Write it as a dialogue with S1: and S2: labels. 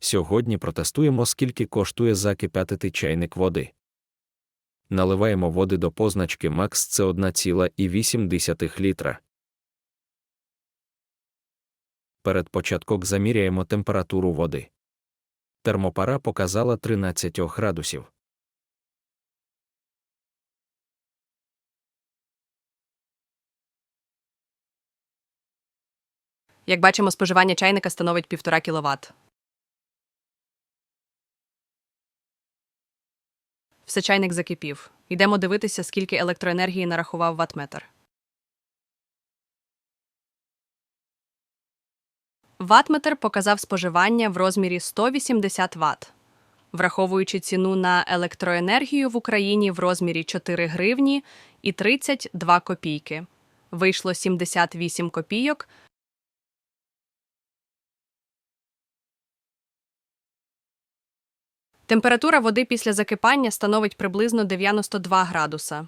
S1: Сьогодні протестуємо, скільки коштує закипятити чайник води. Наливаємо води до позначки Макс це 1,8 літра. Перед початком заміряємо температуру води. Термопара показала 13 градусів.
S2: Як бачимо, споживання чайника становить 1,5 кВт. Все чайник закипів. Йдемо дивитися, скільки електроенергії нарахував ватметр. Ватметр показав споживання в розмірі 180 Вт. Враховуючи ціну на електроенергію в Україні в розмірі 4 гривні і 32 копійки. Вийшло 78 копійок Температура води після закипання становить приблизно 92 градуса.